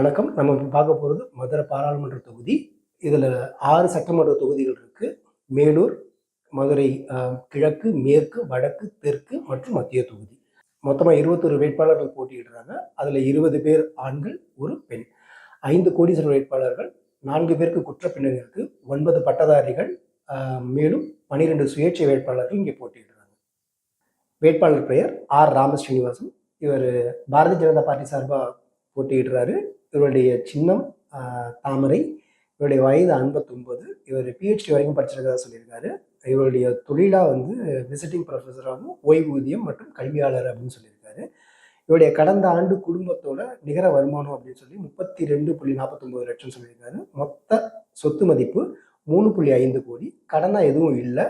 வணக்கம். நம்ம இப்போ பார்க்க போகிறது மதுரை பாராளுமன்ற தொகுதி. இதில் ஆறு சட்டமன்ற தொகுதிகள் இருக்குது மேலூர் மதுரை கிழக்கு மேற்கு வடக்கு தெற்கு மற்றும் மத்திய தொகுதி. மொத்தமாக இருபத்தொரு வேட்பாளர்கள் போட்டியிடுறாங்க. அதில் இருபது பேர் ஆண்கள் ஒரு பெண். ஐந்து கோடீஸ்வரர் வேட்பாளர்கள் நான்கு பேருக்கு குற்ற இருக்குது ஒன்பது பட்டதாரிகள் மேலும் பன்னிரெண்டு சுயேட்சை வேட்பாளர்கள் இங்கே போட்டியிடுறாங்க. வேட்பாளர் பெயர் ஆர். ராமஸ்ரீனிவாசன் இவர் பாரதிய ஜனதா பார்ட்டி சார்பாக போட்டியிடுறாரு. இவருடைய சின்னம் தாமரை இவருடைய வயது 59 இவர் பிஹெச்டி வரைக்கும் படிச்சிருக்கதா சொல்லியிருக்காரு. இவருடைய தொழிலாக வந்து விசிட்டிங் ப்ரொஃபஸராகவும் ஓய்வூதியம் மற்றும் கல்வியாளர் அப்படின்னு சொல்லியிருக்காரு. இவருடைய கடந்த ஆண்டு குடும்பத்தோட நிகர வருமானம் அப்படின்னு சொல்லி முப்பத்தி ரெண்டு புள்ளி நாற்பத்தொம்பது லட்சம் சொல்லியிருக்காரு. மொத்த சொத்து மதிப்பு மூணு புள்ளி ஐந்து கோடி. கடனாக எதுவும் இல்லை.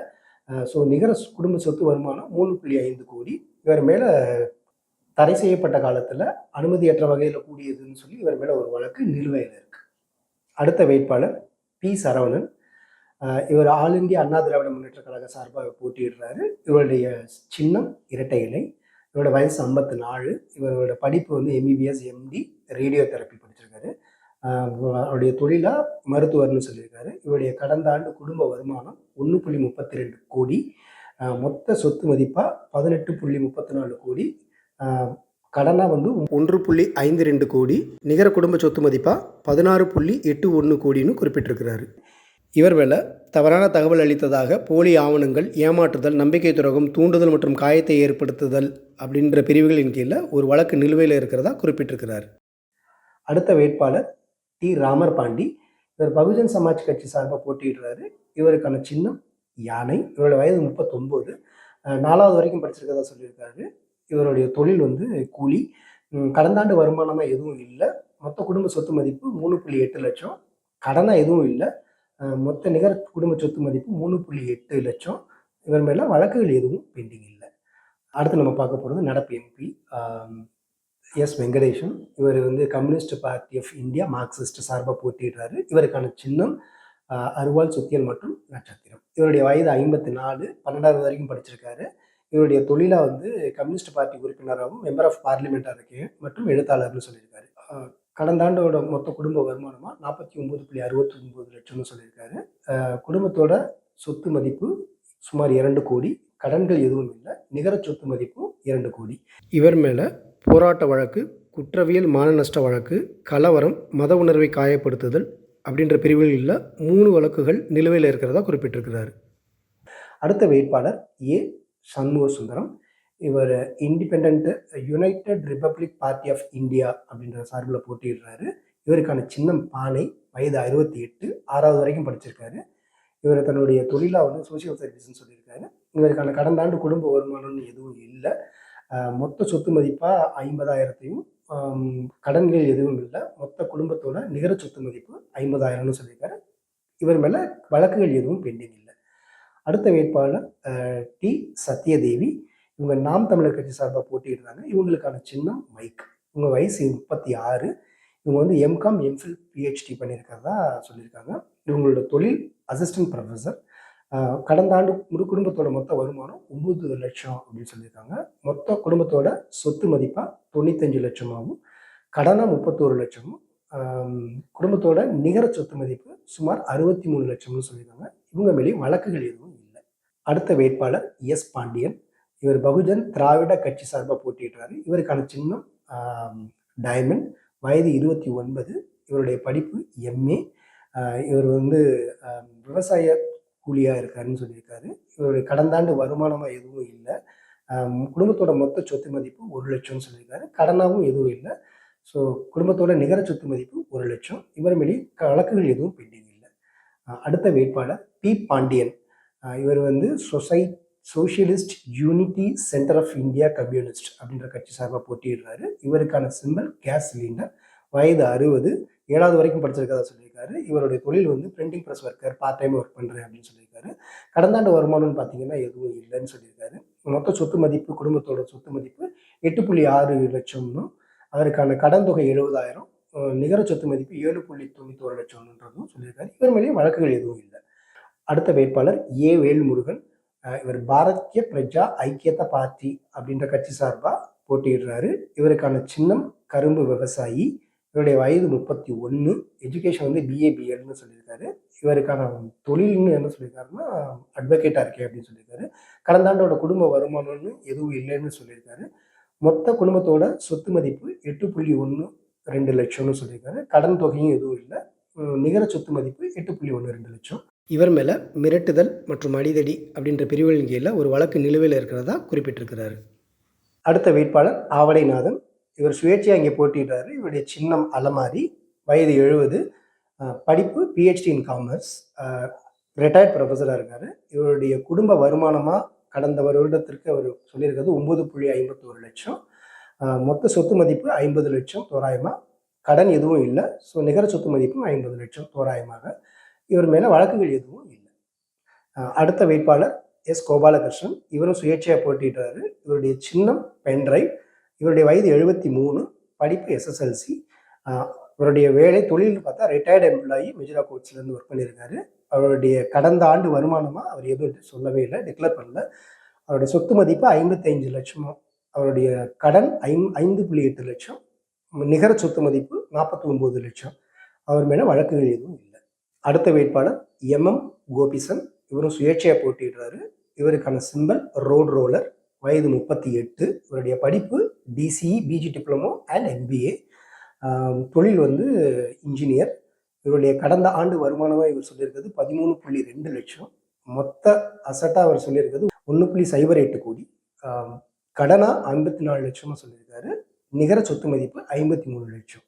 ஸோ நிகர குடும்ப சொத்து வருமானம் மூணு புள்ளி ஐந்து கோடி. இவர் மேலே தடை செய்யப்பட்ட காலத்தில் அனுமதியற்ற வகையில் கூடியதுன்னு சொல்லி இவர் மேலே ஒரு வழக்கு நிலுவையில் இருக்கு. அடுத்த வேட்பாளர் பி சரவணன். இவர் ஆல் இந்திய அண்ணா திராவிட முன்னேற்ற கழக சார்பாக போட்டியிடுறாரு. இவருடைய சின்னம் இரட்டை இலை இவரோட வயசு ஐம்பத்தி நாலு இவரோட படிப்பு வந்து எம்பிபிஎஸ் எம்டி ரேடியோ தெரப்பி படிச்சிருக்காரு. அவருடைய தொழிலாக மருத்துவர்னு சொல்லியிருக்காரு. இவருடைய கடந்த ஆண்டு குடும்ப வருமானம் ஒன்று புள்ளி முப்பத்தி ரெண்டு கோடி. மொத்த சொத்து மதிப்பாக பதினெட்டு புள்ளி முப்பத்தி நாலு கோடி. கடனாக வந்து ஒன்று புள்ளி ஐந்து ரெண்டு கோடி நிகர குடும்ப சொத்து மதிப்பாக பதினாறு புள்ளி எட்டு ஒன்று கோடின்னு குறிப்பிட்டிருக்கிறாரு. இவர் வேலை தவறான தகவல் அளித்ததாக போலி ஆவணங்கள் ஏமாற்றுதல் நம்பிக்கை துரோகம் தூண்டுதல் மற்றும் காயத்தை ஏற்படுத்துதல் அப்படின்ற பிரிவுகளின் கீழே ஒரு வழக்கு நிலுவையில் இருக்கிறதா குறிப்பிட்டிருக்கிறார். அடுத்த வேட்பாளர் டி. ராமர் பாண்டி இவர் பகுஜன் சமாஜ் கட்சி சார்பாக போட்டியிடுறாரு. இவருக்கான சின்னம் யானை இவரோட வயது முப்பத்தொம்போது. நாலாவது வரைக்கும் படிச்சிருக்கதா சொல்லியிருக்காரு. இவருடைய தொழில் வந்து கூலி. கடந்த ஆண்டு வருமானமாக எதுவும் இல்லை. மொத்த குடும்ப சொத்து மதிப்பு மூணு புள்ளி எட்டு லட்சம். கடனாக எதுவும் இல்லை. மொத்த நிகர குடும்ப சொத்து மதிப்பு மூணு புள்ளி எட்டு லட்சம். இவர் மேல வழக்குகள் எதுவும் பெண்டிங் இல்லை. அடுத்து நம்ம பார்க்க போகிறது நடப்பு எம்பி. எஸ் வெங்கடேஷன். இவர் வந்து Communist Party of India Marxist சார்பாக போட்டியிடுறாரு. இவருக்கான சின்னம் அருவாள் சுத்தியல் மற்றும் நட்சத்திரம். இவருடைய வயது ஐம்பத்தி நாலு. பன்னெண்டாவது வரைக்கும் படிச்சிருக்காரு. இவருடைய தொழிலாக வந்து கம்யூனிஸ்ட் பார்ட்டி உறுப்பினராகவும் மெம்பர் ஆஃப் பார்லிமெண்ட்டாக இருக்கு. மற்றும் எழுத்தாளர்னு சொல்லியிருக்காரு. கடந்த ஆண்டோட மொத்த குடும்ப வருமானமாக நாற்பத்தி ஒம்பது புள்ளி அறுபத்தி ஒன்பது லட்சம்னு சொல்லியிருக்காரு. குடும்பத்தோட சொத்து மதிப்பு சுமார் இரண்டு கோடி. கடன்கள் எதுவும் இல்லை. நிகர சொத்து மதிப்பும் இரண்டு கோடி. இவர் மேலே போராட்ட வழக்கு குற்றவியல் மான நஷ்ட வழக்கு கலவரம் மத உணர்வை காயப்படுத்துதல் அப்படின்ற பிரிவுகளில் மூணு வழக்குகள் நிலுவையில் இருக்கிறதா குறிப்பிட்டிருக்கிறார். அடுத்த வேட்பாளர் ஏ. சண்முக சுந்தரம் இவர் Independent United Republic Party of India அப்படின்ற சார்பில் போட்டியிடுறாரு. இவருக்கான சின்னம் பானை வயது அறுபத்தி எட்டு ஆறாவது வரைக்கும் படிச்சிருக்காரு. இவர் தன்னுடைய தொழிலாக வந்து சோஷியல் சர்வீஸ்னு சொல்லியிருக்காரு. இவருக்கான கடந்த ஆண்டு குடும்ப வருமானம்னு எதுவும் இல்லை. மொத்த சொத்து மதிப்பாக ஐம்பதாயிரத்தையும் கடன்கள் எதுவும் இல்லை. மொத்த குடும்பத்தோட நிகர சொத்து மதிப்பு ஐம்பதாயிரம்னு சொல்லியிருக்காரு. இவர் மேலே வழக்குகள் எதுவும் பெண்டிங் இல்லை. அடுத்த வேட்பாளர் டி. சத்யதேவி. இவங்க நாம் தமிழர் கட்சி சார்பாக போட்டியிடுறாங்க. இவங்களுக்கான சின்னம் மைக். இவங்க வயசு முப்பத்தி ஆறு இவங்க வந்து எம்காம் எம்ஃபில் பிஹெச்டி பண்ணியிருக்கிறதா சொல்லியிருக்காங்க. இவங்களோட தொழில் அசிஸ்டன்ட் ப்ரொஃபஸர் கடந்த ஆண்டு முழு குடும்பத்தோட மொத்த வருமானம் ஒம்பது லட்சம் அப்படின்னு சொல்லியிருக்காங்க. மொத்த குடும்பத்தோட சொத்து மதிப்பாக தொண்ணூத்தஞ்சு லட்சமாகவும் கடனாக முப்பத்தோரு லட்சமும் குடும்பத்தோட நிகர சொத்து மதிப்பு சுமார் அறுபத்தி மூணு லட்சம்னு சொல்லியிருக்காங்க. இவங்க மேலேயும் வழக்குகள் எதுவும் இல்லை. அடுத்த வேட்பாளர் எஸ் பாண்டியன். இவர் பகுஜன் திராவிட கட்சி சார்பாக போட்டியிடுறாரு. இவருக்கான சின்னம் டைமண்ட் வயது இருபத்தி ஒன்பது. இவருடைய படிப்பு எம்ஏ இவர் வந்து விவசாய கூலியாக இருக்காருன்னு சொல்லியிருக்காரு. இவருடைய கடந்த ஆண்டு வருமானமாக எதுவும் இல்லை. குடும்பத்தோட மொத்த சொத்து மதிப்பு ஒரு லட்சம்னு சொல்லியிருக்காரு. கடனாகவும் எதுவும் இல்லை. ஸோ குடும்பத்தோட நிகர சொத்து மதிப்பு ஒரு லட்சம். இவர் மேலே வழக்குகள் எதுவும் பெண்டிங் அடுத்த வேட்பாளர் பி பாண்டியன். இவர் வந்து சொசை Socialist Unity Centre of India Communist அப்படின்ற கட்சி சார்பாக போட்டியிடுறாரு. இவருக்கான சிம்பல் கேஸ் சிலிண்டர். வயது அறுபது. ஏழாவது வரைக்கும் படிச்சிருக்கதா சொல்லியிருக்காரு. இவருடைய தொழில் வந்து printing press worker part time work பண்ணுறேன் அப்படின்னு சொல்லியிருக்காரு. கடந்த ஆண்டு வருமானம்னு பார்த்தீங்கன்னா எதுவும் இல்லைன்னு சொல்லியிருக்காரு. மொத்த சொத்து மதிப்பு குடும்பத்தோட சொத்து மதிப்பு எட்டு புள்ளி ஆறு லட்சம்னும் அவருக்கான கடன் தொகை எழுபதாயிரம். நிகர சொத்து மதிப்பு ஏழு புள்ளி தொண்ணூத்தோரு லட்சம்ன்றதும் சொல்லியிருக்காரு. இவர் மேலேயும் வழக்குகள் எதுவும் இல்லை. அடுத்த வேட்பாளர் ஏ. வேல்முருகன் இவர் பாரதிய பிரஜா ஐக்கியதா பார்ட்டி அப்படின்ற கட்சி சார்பாக போட்டியிடுறாரு. இவருக்கான சின்னம் கரும்பு விவசாயி. இவருடைய வயது முப்பத்தி ஒன்று எஜுகேஷன் வந்து பிஏ பிஎட்னு சொல்லியிருக்காரு. இவருக்கான தொழில்னு என்ன சொல்லியிருக்காருன்னா அட்வொகேட்டாக இருக்கேன் அப்படின்னு சொல்லியிருக்காரு. கடந்த ஆண்டோட குடும்ப வருமானம்னு எதுவும் இல்லைன்னு சொல்லியிருக்காரு. மொத்த குடும்பத்தோட சொத்து மதிப்பு எட்டு புள்ளி ஒன்று ரெண்டு லட்சம்னு சொல்லியிருக்காரு. கடன் தொகையும் எதுவும் இல்லை. நிகர சொத்து மதிப்பு எட்டு புள்ளி ஒன்று ரெண்டு லட்சம். இவர் மேலே மிரட்டுதல் மற்றும் அடிதடி அப்படின்ற பிரிவுகளின் கீழே ஒரு வழக்கு நிலுவையில் இருக்கிறதா குறிப்பிட்டிருக்கிறாரு. அடுத்த வேட்பாளர் ஆவடைநாதன். இவர் சுயேட்சையாக இங்கே போட்டிடுறாரு இவருடைய சின்னம் அலமாரி வயது எழுபது படிப்பு பிஹெச்டி இன் காமர்ஸ் ரிட்டையர்ட் ப்ரொஃபஸராக இருக்கார். இவருடைய குடும்ப வருமானமாக கடந்த வருடத்திற்கு அவர் சொல்லியிருக்கிறது ஒம்பது புள்ளி ஐம்பத்தோரு லட்சம். மொத்த சொத்து மதிப்பு ஐம்பது லட்சம் தோராயமாக கடன் எதுவும் இல்லை. ஸோ நிகர சொத்து மதிப்பும் ஐம்பது லட்சம் தோராயமாக. இவர் மேலே வழக்குகள் எதுவும் இல்லை. அடுத்த வேட்பாளர் எஸ். கோபாலகிருஷ்ணன். இவரும் சுயேட்சையாக போட்டிடுறாரு இவருடைய சின்னம் பென்ட்ரைவ் இவருடைய வயது எழுபத்தி மூணு. படிப்பு எஸ்எஸ்எல்சி இவருடைய வேலை தொழில் பார்த்தா ரிட்டையர்டு எம்ப்ளாயி மிஜிரா கோட்ஸ்லேருந்து ஒர்க் பண்ணியிருக்காரு. அவருடைய கடந்த ஆண்டு வருமானமாக அவர் எதுவும் சொல்லவே இல்லை டிக்ளேர் பண்ணல. அவருடைய சொத்து மதிப்பு ஐம்பத்தைந்து லட்சமும் அவருடைய கடன் ஐம் ஐந்து புள்ளி எட்டு லட்சம் நிகர சொத்து மதிப்பு நாற்பத்தி ஒம்பது லட்சம். அவர் மேலே வழக்குகள் எதுவும் இல்லை. அடுத்த வேட்பாளர் எம்எம் கோபிசன். இவரும் சுயேட்சையாக போட்டிடுறாரு இவருக்கான சிம்பல் ரோட் ரோலர் வயது முப்பத்தி எட்டு. இவருடைய படிப்பு DCE PG diploma and MBA தொழில் வந்து இன்ஜினியர் இவருடைய கடந்த ஆண்டு வருமானமாக இவர் சொல்லியிருக்கிறது பதிமூணு புள்ளி ரெண்டு லட்சம். மொத்த அசட்டாக அவர் சொல்லியிருக்கிறது ஒன்று புள்ளி சைபர் எட்டு கோடி. கடனாக கடனா ஐம்பத்தி நாலு லட்சமாக சொல்லியிருக்காரு. நிகர சொத்து மதிப்பு ஐம்பத்தி மூணு லட்சம்.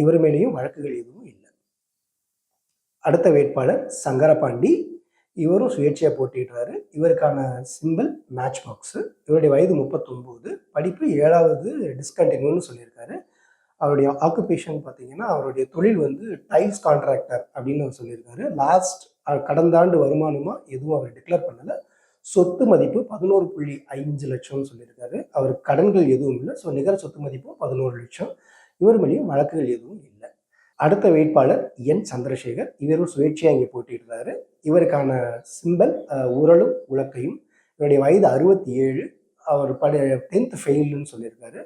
இவர் மேலேயும் வழக்குகள் எதுவும் இல்லை. அடுத்த வேட்பாளர் சங்கரபாண்டி. இவரும் சுயேட்சையாக போட்டிடுறாரு இவருக்கான சிம்பிள் மேட்ச் பாக்ஸு இவருடைய வயது முப்பத்தொம்போது. படிப்பு ஏழாவது டிஸ்கண்டினியூன்னு சொல்லியிருக்காரு. அவருடைய ஆக்குபேஷன் பார்த்தீங்கன்னா அவருடைய தொழில் வந்து டைல்ஸ் கான்ட்ராக்டர் அப்படின்னு அவர் சொல்லியிருக்காரு. லாஸ்ட் கடந்த ஆண்டு வருமானமாக எதுவும் அவர் டிக்ளேர் பண்ணலை. சொத்து மதிப்பு பதினோரு புள்ளி ஐந்து லட்சம்னு சொல்லியிருக்காரு. அவர் கடன்கள் எதுவும் இல்லை. ஸோ நிகர சொத்து மதிப்பு பதினோரு லட்சம். இவர் மேலேயும் வழக்குகள் எதுவும் இல்லை. அடுத்த வேட்பாளர் என். சந்திரசேகர். இவரும் சுயேட்சையாக இங்கே போட்டிடுறாரு இவருக்கான சிம்பல் உரலும் உலக்கையும் இவருடைய வயது அறுபத்தி ஏழு அவர் படி டென்த் ஃபெயில்னு சொல்லியிருக்காரு.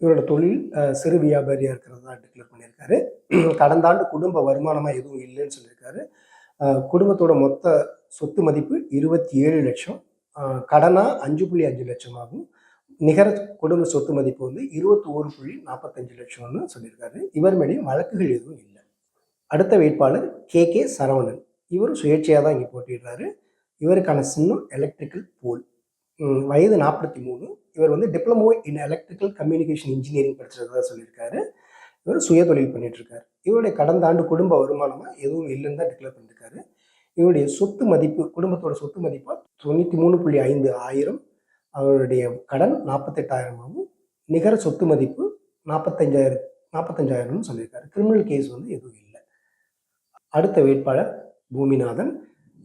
இவரோட தொழில் சிறு வியாபாரியாக இருக்கிறதா டிக்ளேர் பண்ணியிருக்காரு. கடந்த ஆண்டு குடும்ப வருமானமாக எதுவும் இல்லைன்னு சொல்லியிருக்காரு. குடும்பத்தோட மொத்த சொத்து மதிப்பு இருபத்தி ஏழு லட்சம். கடனாக அஞ்சு புள்ளி அஞ்சு லட்சம் ஆகும் நிகர குடும்ப சொத்து மதிப்பு வந்து இருபத்தி ஒரு புள்ளி நாற்பத்தஞ்சு லட்சம்னு சொல்லியிருக்காரு. இவர் மேலேயும் வழக்குகள் எதுவும் இல்லை. அடுத்த வேட்பாளர் கே. கே. சரவணன். இவரும் சுயேட்சையாக தான் இங்கே போட்டிடுறாரு இவருக்கான சின்னம் எலக்ட்ரிக்கல் போல் வயது நாற்பத்தி மூணு. இவர் வந்து diploma in electrical communication engineering படிச்சிருக்கதா சொல்லியிருக்காரு. இவர் சுயதொழில் பண்ணிட்டு இருக்காரு. இவருடைய கடந்த ஆண்டு குடும்ப வருமானமாக எதுவும் இல்லைன்னு தான் டிக்ளேர் பண்ணியிருக்காரு இவருடைய சொத்து மதிப்பு குடும்பத்தோட சொத்து மதிப்பு தொண்ணூற்றி மூணு புள்ளி ஐந்து ஆயிரம். அவருடைய கடன் நாற்பத்தெட்டாயிரமாகவும் நிகர சொத்து மதிப்பு நாற்பத்தஞ்சாயிரம் நாற்பத்தஞ்சாயிரம்னு சொல்லியிருக்காரு. கிரிமினல் கேஸ் வந்து எதுவும் இல்லை. அடுத்த வேட்பாளர் பூமிநாதன்.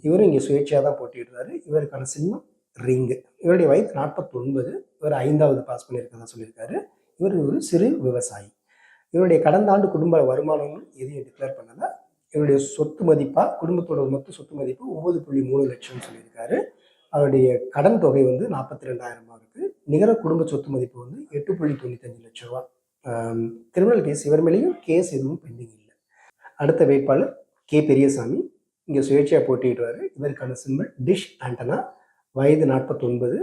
இவரும் இங்கே சுயேட்சையாக தான் போட்டிடுறாரு இவருக்கான சின்னம் ரிங்கு இவருடைய வயது நாற்பத்தொன்பது. இவர் ஐந்தாவது பாஸ் பண்ணியிருக்கதா சொல்லியிருக்காரு. இவர் ஒரு சிறு விவசாயி. இவருடைய கடந்த ஆண்டு குடும்ப வருமானம்னு எதையும் டிக்ளேர் பண்ணலை. இவருடைய சொத்து மதிப்பாக குடும்பத்தோட மொத்த சொத்து மதிப்பு ஒம்பது புள்ளி மூணு லட்சம்னு சொல்லியிருக்காரு. அவருடைய கடன் தொகை வந்து நாற்பத்தி ரெண்டாயிரமா இருக்கு. நிகர குடும்ப சொத்து மதிப்பு வந்து எட்டு புள்ளி தொண்ணூத்தஞ்சு லட்ச ரூபா கிரிமினல் கேஸ் இவர் மேலேயும் கேஸ் எதுவும் பெண்டிங் இல்லை. அடுத்த வேட்பாளர் கே பெரியசாமி. இங்கே சுயேட்சையாக போட்டியிடுறாரு. இவருக்கான சிம்பிள் டிஷ் ஆண்டனா வயது நாற்பத்தொன்பது.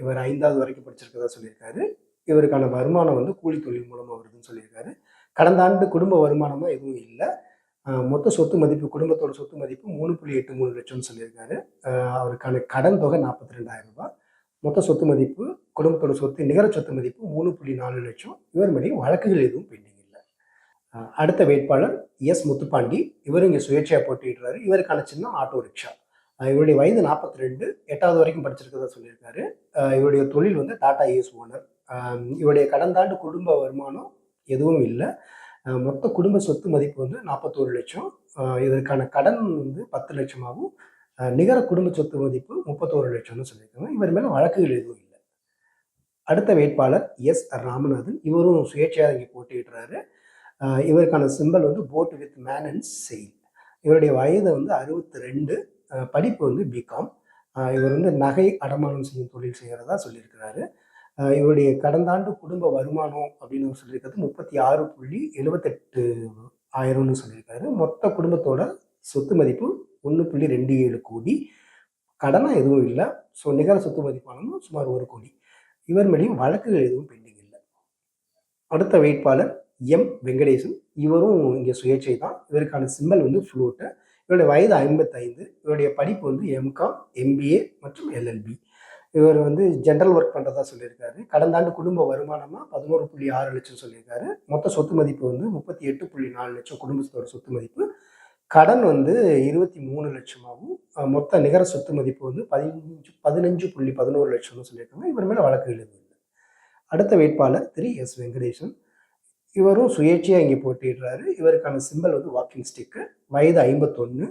இவர் ஐந்தாவது வரைக்கும் படிச்சிருக்கதா சொல்லியிருக்காரு. இவருக்கான வருமானம் வந்து கூலி தொழில் மூலமாக வருதுன்னு சொல்லியிருக்காரு. கடந்த ஆண்டு குடும்ப வருமானமாக எதுவும் இல்லை. மொத்த சொத்து மதிப்பு குடும்பத்தோட சொத்து மதிப்பு மூணு புள்ளி எட்டு மூணு லட்சம்னு சொல்லியிருக்காரு. அவருக்கான கடன் தொகை நாற்பத்தி ரெண்டாயிரம் ரூபாய். மொத்த சொத்து மதிப்பு குடும்பத்தோட சொத்து நிகர சொத்து மதிப்பு மூணு புள்ளி நாலு லட்சம். இவர் மேலேயும் வழக்குகள் எதுவும் பெண்டிங் இல்லை. அடுத்த வேட்பாளர் எஸ் முத்துப்பாண்டி. இவர் இங்கே சுயேட்சையாக போட்டிடுறாரு இவருக்கான சின்ன ஆட்டோ ரிக்ஷா. இவருடைய வயது நாற்பத்தி ரெண்டு எட்டாவது வரைக்கும் படிச்சிருக்கதா சொல்லியிருக்காரு. இவருடைய தொழில் வந்து டாடா ஏஸ் ஓனர். இவருடைய கடந்த ஆண்டு குடும்ப வருமானம் எதுவும் இல்லை. மொத்த குடும்ப சொத்து மதிப்பு வந்து நாற்பத்தோரு லட்சம். இதற்கான கடன் வந்து பத்து லட்சமாகவும் நிகர குடும்ப சொத்து மதிப்பு முப்பத்தோரு லட்சம்னு சொல்லியிருக்காங்க. இவர் மேலே வழக்குகள் எதுவும் இல்லை. அடுத்த வேட்பாளர் எஸ் ராமநாதன். இவரும் சுயேட்சையாக இங்கே போட்டியிடுறாரு. இவருக்கான சிம்பல் வந்து boat with man and sail இவருடைய வயது வந்து அறுபத்தி ரெண்டு படிப்பு வந்து பிகாம் இவர் வந்து நகை அடமானம் செய்யும் தொழில் செய்கிறதா சொல்லியிருக்கிறாரு. இவருடைய கடந்த ஆண்டு குடும்ப வருமானம் அப்படின்னு அவர் சொல்லியிருக்கிறது முப்பத்தி ஆறு புள்ளி எழுபத்தெட்டு ஆயிரம்னு சொல்லியிருக்காரு. மொத்த குடும்பத்தோட சொத்து மதிப்பு ஒன்று புள்ளி ரெண்டு ஏழு கோடி. கடனாக எதுவும் இல்லை. ஸோ நிகர சொத்து மதிப்பானமும் சுமார் ஒரு கோடி. இவர் மேலேயும் வழக்குகள் எதுவும் பெண்டிங் இல்லை. அடுத்த வேட்பாளர் எம் வெங்கடேசன். இவரும் இங்கே சுயேட்சை தான். இவருக்கான சிம்பல் வந்து ஃப்ளூட்டு இவருடைய வயது ஐம்பத்தைந்து. இவருடைய படிப்பு வந்து எம்காம் எம்பிஏ மற்றும் எல்எல்பி இவர் வந்து ஜென்ரல் ஒர்க் பண்ணுறதா சொல்லியிருக்காரு. கடந்த ஆண்டு குடும்ப வருமானமாக பதினோரு புள்ளி ஆறு லட்சம் சொல்லியிருக்காரு. மொத்த சொத்து மதிப்பு வந்து முப்பத்தி எட்டு புள்ளி நாலு லட்சம் குடும்பத்தோட சொத்து மதிப்பு. கடன் வந்து இருபத்தி மூணு லட்சமாகவும் மொத்த நிகர சொத்து மதிப்பு வந்து பதினஞ்சு பதினஞ்சு புள்ளி பதினோரு லட்சம்னு சொல்லியிருக்காங்க. இவர் மேலே வழக்கு எதுவும் அடுத்த வேட்பாளர் திரு எஸ் வெங்கடேசன். இவரும் சுயேட்சையாக இங்கே போட்டிடுறாரு இவருக்கான சிம்பல் வந்து வாக்கிங் ஸ்டிக்கு வயது ஐம்பத்தொன்று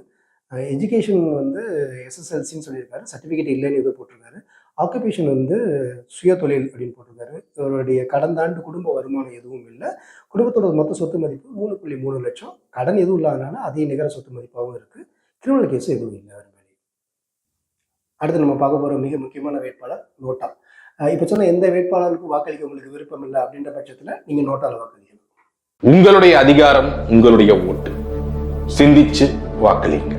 எஜுகேஷன் வந்து எஸ்எஸ்எல்சின்னு சொல்லியிருக்காரு. சர்டிஃபிகேட் இல்லைன்னு இதை போட்டிருக்காரு. ஆக்குபேஷன் வந்து சுய தொழில் அப்படின்னு போட்டிருக்காரு. இவருடைய கடந்த ஆண்டு குடும்ப வருமானம் எதுவும் இல்லை. குடும்பத்தோட மொத்த சொத்து மதிப்பு மூணு புள்ளி மூணு லட்சம். கடன் எதுவும் இல்லாதனால அதே நிகர சொத்து மதிப்பாகவும் இருக்குது கிரிமினல் கேஸ் எதுவும் இல்லை அவர் மேலே அடுத்து நம்ம பார்க்க போகிற மிக முக்கியமான வேட்பாளர் நோட்டா. இப்போ சொன்ன எந்த வேட்பாளருக்கும் வாக்களிக்க உங்களுக்கு விருப்பம் இல்லை அப்படின்ற பட்சத்தில் நீங்கள் நோட்டாவில் வாக்களிக்கணும். உங்களுடைய அதிகாரம் உங்களுடைய ஓட்டு. சிந்திச்சு வாக்களிங்க.